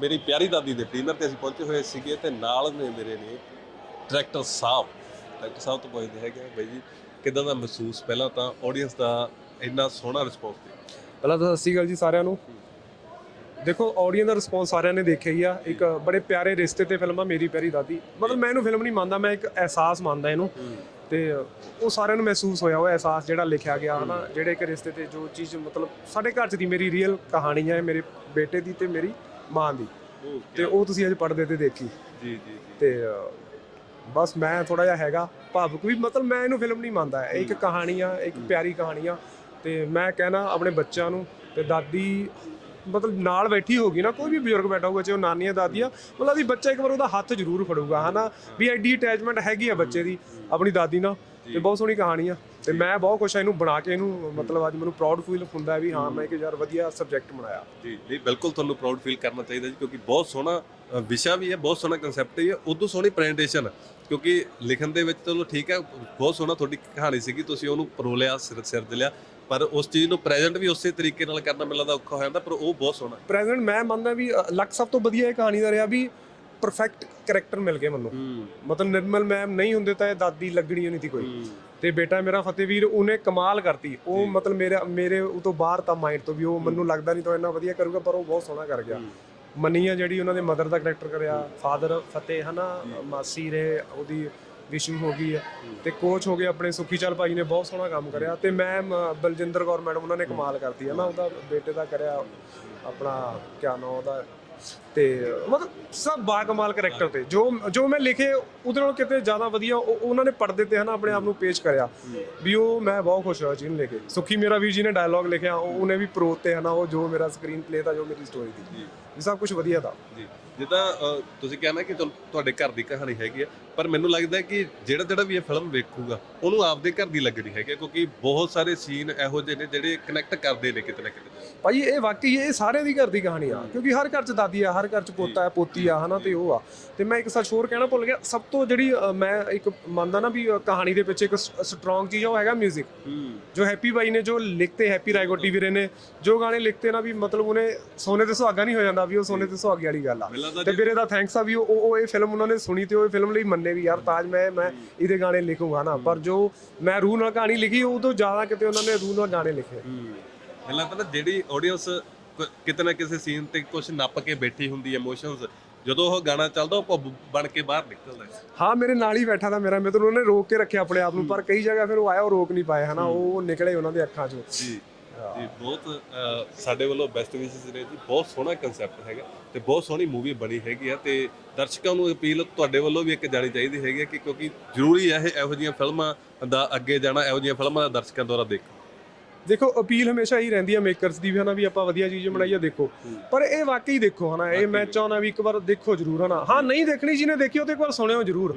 ਮੇਰੀ ਪਿਆਰੀ ਦਾਦੀ ਦੇ ਡਿਨਰ ਤੇ ਅਸੀਂ ਪਹੁੰਚੇ ਹੋਏ ਸੀਗੇ ਤੇ ਨਾਲ ਨੇ ਮੇਰੇ ਨੇ ਟਰੈਕਟਰ ਸਾਹਿਬ। ਟਰੈਕਟਰ ਸਾਹਿਬ ਤੋਂ ਪੁੱਛਦੇ ਹੈਗੇ ਬਾਈ ਜੀ ਕਿਦਾਂ ਦਾ ਮਹਿਸੂਸ ਪਹਿਲਾਂ ਤਾਂ ਆਡੀਅנס ਦਾ ਇੰਨਾ ਸੋਹਣਾ ਰਿਸਪੌਂਸ ਦੇ ਪਹਿਲਾਂ ਤਾਂ ਸਤਿ ਸ਼੍ਰੀ ਅਕਾਲ ਜੀ ਸਾਰਿਆਂ ਨੂੰ। ਦੇਖੋ ਆਡੀਅנס ਦਾ ਰਿਸਪੌਂਸ ਸਾਰਿਆਂ ਨੇ ਦੇਖਿਆ ਹੀ ਆ। ਇੱਕ ਬੜੇ ਪਿਆਰੇ ਰਿਸ਼ਤੇ ਤੇ ਫਿਲਮ ਆ ਮੇਰੀ ਪਿਆਰੀ ਦਾਦੀ। ਮਤਲਬ ਮੈਂ ਇਹਨੂੰ ਫਿਲਮ ਨਹੀਂ ਮੰਨਦਾ ਮੈਂ ਇੱਕ ਅਹਿਸਾਸ ਮੰਨਦਾ ਇਹਨੂੰ। ਤੇ ਉਹ ਸਾਰਿਆਂ ਨੂੰ ਮਹਿਸੂਸ ਹੋਇਆ ਉਹ ਅਹਿਸਾਸ ਜਿਹੜਾ ਲਿਖਿਆ ਗਿਆ ਹਨਾ? ਜਿਹੜੇ ਇੱਕ ਰਿਸ਼ਤੇ ਤੇ ਜੋ ਚੀਜ਼ ਮਤਲਬ ਸਾਡੇ ਘਰ ਚ ਦੀ ਮੇਰੀ ਰੀਅਲ ਕਹਾਣੀ ਹੈ ਮੇਰੇ ਬੇਟੇ ਦੀ ਤੇ ਮੇਰੀ। ਮਾਂ ਦੀ। ਤੇ ਉਹ ਤੁਸੀਂ ਅੱਜ ਪੜਦੇ ਤੇ ਦੇਖੀ। ਜੀ ਤੇ ਬਸ ਮੈਂ ਥੋੜਾ ਜਿਹਾ ਹੈਗਾ ਭਾਵੁਕ ਵੀ ਮਤਲਬ ਮੈਂ ਇਹਨੂੰ ਫਿਲਮ ਨਹੀਂ ਮੰਨਦਾ। ਇਹ ਇੱਕ ਕਹਾਣੀ ਆ ਇੱਕ ਪਿਆਰੀ ਕਹਾਣੀ ਆ ਤੇ ਮੈਂ ਕਹਿਣਾ ਆਪਣੇ ਬੱਚਿਆਂ ਨੂੰ ਤੇ ਦਾਦੀ ਮਤਲਬ ਨਾਲ ਬੈਠੀ ਹੋਗੀ ਨਾ ਕੋਈ ਵੀ ਬਜ਼ੁਰਗ ਬੈਠਾ ਹੋਊਗਾ ਚਾਹੇ ਉਹ ਨਾਨੀ ਆ ਦਾਦੀ ਆ ਮਤਲਬ ਵੀ ਬੱਚਾ ਇੱਕ ਵਾਰ ਉਹਦਾ ਹੱਥ ਜ਼ਰੂਰ ਫੜੂਗਾ ਹਨਾ? ਵੀ ਐਡੀ ਅਟੈਚਮੈਂਟ ਹੈਗੀ ਆ ਬੱਚੇ ਦੀ ਆਪਣੀ ਦਾਦੀ ਨਾਲ। ਤੇ ਬਹੁਤ ਸੋਹਣੀ ਕਹਾਣੀ ਆ। ਤੇ ਮੈਂ ਬਹੁਤ ਖੁਸ਼ ਆ ਇਹਨੂੰ ਬਣਾ ਕੇ ਇਹਨੂੰ ਮਤਲਬ ਅੱਜ ਮੈਨੂੰ ਪ੍ਰਾਊਡ ਫੀਲ ਹੁੰਦਾ ਵੀ ਹਾਂ ਮੈਂ ਇੱਕ ਯਾਰ ਵਧੀਆ ਸਬਜੈਕਟ ਬਣਾਇਆ। ਜੀ ਨਹੀਂ ਬਿਲਕੁਲ ਤੁਹਾਨੂੰ ਪ੍ਰਾਊਡ ਫੀਲ ਕਰਨਾ ਚਾਹੀਦਾ ਜੀ ਕਿਉਂਕਿ ਬਹੁਤ ਸੋਹਣਾ ਵਿਸ਼ਾ ਵੀ ਹੈ ਬਹੁਤ ਸੋਹਣਾ ਕਨਸੈਪਟ ਹੈ ਉਦੋਂ ਸੋਹਣੀ ਪ੍ਰੈਜੈਂਟੇਸ਼ਨ ਕਿਉਂਕਿ ਲਿਖਣ ਦੇ ਵਿੱਚ ਚਲੋ ਠੀਕ ਹੈ ਬਹੁਤ ਸੋਹਣਾ ਤੁਹਾਡੀ ਕਹਾਣੀ ਸੀਗੀ ਤੁਸੀਂ ਉਹਨੂੰ ਪਰੋਲਿਆ ਸਿਰ ਸਿਰ ਦੇ ਲਿਆ ਪਰ ਉਸ ਚੀਜ਼ ਨੂੰ ਪ੍ਰੈਜ਼ੈਂਟ ਵੀ ਉਸੇ ਤਰੀਕੇ ਨਾਲ ਕਰਨਾ ਮੈਨੂੰ ਲੱਗਦਾ ਔਖਾ ਹੋ ਜਾਂਦਾ ਪਰ ਉਹ ਬਹੁਤ ਸੋਹਣਾ। ਪ੍ਰੈਜ਼ੈਂਟ ਮੈਂ ਮੰਨਦਾ ਵੀ ਲੱਕ ਸਭ ਤੋਂ ਵਧੀਆ ਇਹ ਕਹਾਣੀ ਦਾ ਰਿਹਾ ਵੀ ਪਰਫੈਕਟ ਕੈਰੈਕਟਰ ਮਿਲ ਗਏ ਮੈਨੂੰ। ਮਤਲਬ ਨਿਰਮਲ ਮੈਮ ਨਹੀਂ ਹੁੰਦੇ ਤਾਂ ਇਹ ਦਾਦੀ ਲੱਗਣੀ ਨਹੀਂ ਸੀ ਕੋਈ। ਤੇ ਬੇਟਾ ਮੇਰਾ ਫਤਿਹਵੀਰ ਉਹਨੇ ਕਮਾਲ ਕਰਤੀ। ਉਹ ਮਤਲਬ ਮੇਰੇ ਮੇਰੇ ਉਹ ਤੋਂ ਬਾਹਰ ਤਾਂ ਮਾਈਂਡ ਤੋਂ ਵੀ ਉਹ ਮੈਨੂੰ ਲੱਗਦਾ ਨਹੀਂ ਤਾਂ ਇੰਨਾ ਵਧੀਆ ਕਰੂਗਾ ਪਰ ਉਹ ਬਹੁਤ ਸੋਹਣਾ ਕਰ ਗਿਆ। ਮਨੀ ਆ ਜਿਹੜੀ ਉਹਨਾਂ ਦੇ ਮਦਰ ਦਾ ਕੈਰੈਕਟਰ ਕਰਿਆ ਫਾਦਰ ਫਤਿਹ ਹਨਾ ਮਾਸੀ ਰੇ ਉਹਦੀ ਵਿਸ਼ੂ ਹੋ ਗਈ ਤੇ ਕੋਚ ਹੋ ਗਏ ਆਪਣੇ ਸੁਖੀ ਚਲ ਭਾਈ ਨੇ ਬਹੁਤ ਸੋਹਣਾ ਕੰਮ ਕਰਿਆ। ਤੇ ਮੈਮ ਬਲਜਿੰਦਰ ਕੌਰ ਮੈਡਮ ਉਹਨਾਂ ਨੇ ਕਮਾਲ ਕਰਤੀ ਹੈ ਨਾ ਉਹਦਾ ਬੇਟੇ ਦਾ ਕਰਿਆ ਆਪਣਾ ਕਿਆ ਨਾਮ ਉਹਦਾ? ਤੇ ਮਤਲਬ ਸਭ ਬਾ ਕਮਾਲ ਕੈਰੈਕਟਰ ਤੇ। ਜੋ ਜੋ ਮੈਂ ਲਿਖੇ ਉਹਦੇ ਨਾਲ ਕਿਤੇ ਜ਼ਿਆਦਾ ਵਧੀਆ ਉਹ- ਉਹਨਾਂ ਨੇ ਪੜਦੇ ਤੇ ਹਨਾ ਆਪਣੇ ਆਪ ਨੂੰ ਪੇਸ਼ ਕਰਿਆ। ਵੀ ਉਹ ਮੈਂ ਬਹੁਤ ਖੁਸ਼ ਹੋਇਆ ਜੀ ਨੂੰ ਲੈ ਕੇ। ਸੁਖੀ ਮੇਰਾ ਵੀਰ ਜੀ ਨੇ ਡਾਇਲੌਗ ਲਿਖਿਆ ਉਹ- ਉਹਨੇ ਵੀ ਪ੍ਰੋ ਤੇ ਹਨਾ ਉਹ ਜੋ ਮੇਰਾ ਸਕਰੀਨ ਪਲੇ ਦਾ ਜੋ ਮੇਰੀ ਸਟੋਰੀ ਦੀ। ਇਹ ਸਭ ਕੁਝ ਵਧੀਆ ਦਾ। ਜੀ। ਜਿੱਦਾਂ ਤੁਸੀਂ ਕਹਿਣਾ ਕਿ ਚਲੋ ਤੁਹਾਡੇ ਘਰ ਦੀ ਕਹਾਣੀ ਹੈਗੀ ਆ ਪਰ ਮੈਨੂੰ ਲੱਗਦਾ ਹੈ ਕਿ ਜਿਹੜਾ ਜਿਹੜਾ ਵੀ ਇਹ ਫਿਲਮ ਵੇਖੂਗਾ ਉਹਨੂੰ ਆਪਦੇ ਘਰ ਦੀ ਲੱਗਣੀ ਹੈਗੀ ਆ, ਕਿਉਂਕਿ ਬਹੁਤ ਸਾਰੇ ਸੀਨ ਇਹੋ ਜਿਹੇ ਨੇ ਜਿਹੜੇ ਕਨੈਕਟ ਕਰਦੇ ਨੇ ਕਿਤੇ ਨਾ ਕਿਤੇ। ਭਾਈ ਇਹ ਵਾਕਈ ਇਹ ਸਾਰਿਆਂ ਦੀ ਘਰ ਦੀ ਕਹਾਣੀ ਆ ਕਿਉਂਕਿ ਹਰ ਘਰ ਚ ਦਾਦੀ ਆ ਹਰ ਘਰ ਚ ਪੋਤਾ ਆ ਪੋਤੀ ਆ ਹਨਾ ਤੇ ਉਹ ਆ। ਤੇ ਮੈਂ ਇੱਕ ਸੱਚ ਹੋਰ ਕਹਿਣਾ ਭੁੱਲ ਗਿਆ ਸਭ ਤੋਂ ਜਿਹੜੀ ਅ, ਮੈਂ ਇੱਕ ਮੰਨਦਾ ਨਾ ਵੀ ਅ, ਕਹਾਣੀ ਦੇ ਪਿੱਛੇ ਇੱਕ ਸਟਰੋਂਗ ਚੀਜ਼ ਆ ਉਹ ਹੈਗਾ 뮤직 ਹੂੰ। ਜੋ ਹੈਪੀ ਬਾਈ ਨੇ ਜੋ ਲਿਖਤੇ ਹੈਪੀ ਰਾਇਗੋਟੀ ਵੀਰੇ ਨੇ ਜੋ ਗਾਣੇ ਲਿਖਤੇ ਨਾ ਵੀ ਮਤਲਬ ਉਹਨੇ ਸੋਨੇ ਤੇ ਸੁਹਾਗਾ ਨਹੀਂ ਹੋ ਜਾਂਦਾ ਵੀ ਉਹ ਸੋਨੇ ਤੇ ਸੁਹਾਗੇ ਵਾਲੀ ਗੱਲ ਆ। ਲੱਗਦਾ ਤੇ ਵੀਰੇ ਦਾ ਥੈਂਕਸ ਆ ਵੀ ਉਹ ਉਹ ਇਹ ਫਿਲਮ ਉਹਨਾਂ ਨੇ ਸੁਣੀ ਤੇ ਉਹ ਫਿਲਮ ਲਈ ਮੰਨੇ ਵੀ ਯਾਰ ਤਾਜ ਮੈਂ ਮੈਂ ਇਹਦੇ ਗਾਣੇ ਲਿਖੂਗਾ ਨਾ। ਪਰ ਜੋ ਮੈਂ ਰੂਹ ਨਾਲ ਕਹਾਣੀ ਲਿਖੀ ਉਹ ਤੋਂ ਜ਼ਿਆਦਾ ਕਿਤੇ ਉਹਨਾਂ ਨੇ ਰੂਹ ਨਾਲ ਗਾਣੇ ਲਿਖੇ। ਮੈਨੂੰ ਲੱਗਦਾ ਨਾ ਜਿਹੜੀ ਆਡੀਅנס ਕਿਤੇ ਨਾ ਕਿਸੇ ਸੀਨ ਤੇ ਕੁਝ ਨੱਪ ਕੇ ਬੈਠੀ ਹੁੰਦੀ ਇਮੋਸ਼ਨਸ ਜਦੋਂ ਉਹ ਗਾਣਾ ਚੱਲਦਾ ਉਹ ਬਣ ਕੇ ਬਾਹਰ ਨਿਕਲਦਾ ਹੈ। ਮੇਰੇ ਨਾਲ ਹੀ ਬੈਠਾ ਤਾਂ ਮੇਰਾ ਮਿੱਤਰ ਉਹਨੇ ਰੋਕ ਕੇ ਰੱਖਿਆ ਆਪਣੇ ਆਪ ਨੂੰ ਪਰ ਕਈ ਜਗ੍ਹਾ ਫਿਰ ਉਹ ਆਇਆ ਉਹ ਰੋਕ ਨਹੀਂ ਪਾਇਆ ਹਨਾ? ਉਹ ਨਿਕਲੇ ਉਹਨਾਂ ਦੇ ਅੱਖਾਂ 'ਚੋਂ। ਜੀ। ਜੀ ਬਹੁਤ ਸਾਡੇ ਵੱਲੋਂ ਬੈਸਟ ਵਿਸ਼ੇਸ ਨੇ ਜੀ। ਬਹੁਤ ਸੋਹਣਾ ਕਨਸੈਪਟ ਹੈਗਾ ਤੇ ਬਹੁਤ ਸੋਹਣੀ ਮੂਵੀ ਬਣੀ ਹੈਗੀ ਆ ਤੇ ਦਰਸ਼ਕਾਂ ਨੂੰ ਅਪੀਲ ਤੁਹਾਡੇ ਵੱਲੋਂ ਵੀ ਇੱਕ ਜਾਣੀ ਚਾਹੀਦੀ ਹੈਗੀ ਕਿ ਕਿਉਂਕਿ ਜ਼ਰੂਰੀ ਹੈ ਇਹ ਇਹੋ ਜਿਹੀਆਂ ਫਿਲਮਾਂ ਦਾ ਅੱਗੇ ਜਾਣਾ ਇਹੋ ਜਿਹੀਆਂ ਫਿਲਮਾਂ ਦਾ ਦਰਸ਼ਕਾਂ ਦੁਆਰਾ ਦੇਖੋ ਦੇਖੋ ਅਪੀਲ ਹਮੇਸ਼ਾ ਹੀ ਰਹਿੰਦੀ ਹੈ ਮੇਕਰਸ ਦੀ ਵੀ ਹਨਾ ਵੀ ਆਪਾਂ ਵਧੀਆ ਚੀਜ਼ ਬਣਾਈਏ ਦੇਖੋ। ਪਰ ਇਹ ਵਾਕਈ ਦੇਖੋ ਹਨਾ ਇਹ ਮੈਂ ਚਾਹਣਾ ਵੀ ਇੱਕ ਵਾਰ ਦੇਖੋ ਜ਼ਰੂਰ ਹਨਾ। ਹਾਂ ਨਹੀਂ ਦੇਖਣੀ ਜਿਹਨੇ ਦੇਖੀ ਉਹ ਤੇ ਇੱਕ ਵਾਰ ਸੁਣਿਓ ਜ਼ਰੂਰ।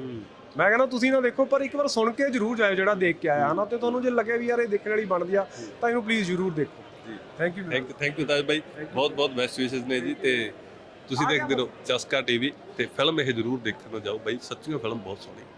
ਮੈਂ ਕਹਿੰਦਾ ਤੁਸੀਂ ਨਾ ਦੇਖੋ ਪਰ ਇੱਕ ਵਾਰ ਸੁਣ ਕੇ ਜ਼ਰੂਰ ਜਾਇਓ ਜਿਹੜਾ ਦੇਖ ਕੇ ਆਇਆ। ਹਨਾ ਤੇ ਤੁਹਾਨੂੰ ਜੇ ਲੱਗੇ ਵੀ ਯਾਰ ਇਹ ਦੇਖਣ ਵਾਲੀ ਬਣਦੀ ਆ ਤਾਂ ਇਹਨੂੰ ਪਲੀਜ਼ ਜ਼ਰੂਰ ਦੇਖੋ। ਜੀ। Thank you thank thank you Taj ਭਾਈ। ਬਹੁਤ ਬਹੁਤ ਬੈਸਟ ਵਿਸ਼ੇਸ ਨੇ ਜੀ ਤੇ ਤੁਸੀਂ ਦੇਖਦੇ ਰਹੋ ਚਸਕਾ ਟੀਵੀ ਤੇ ਫਿਲਮ ਇਹ ਜ਼ਰੂਰ ਦੇਖਣ ਨੂੰ ਜਾਓ। ਬਾਈ ਸੱਚੀਓ ਫਿਲਮ ਬਹੁਤ ਸੋਹਣੀ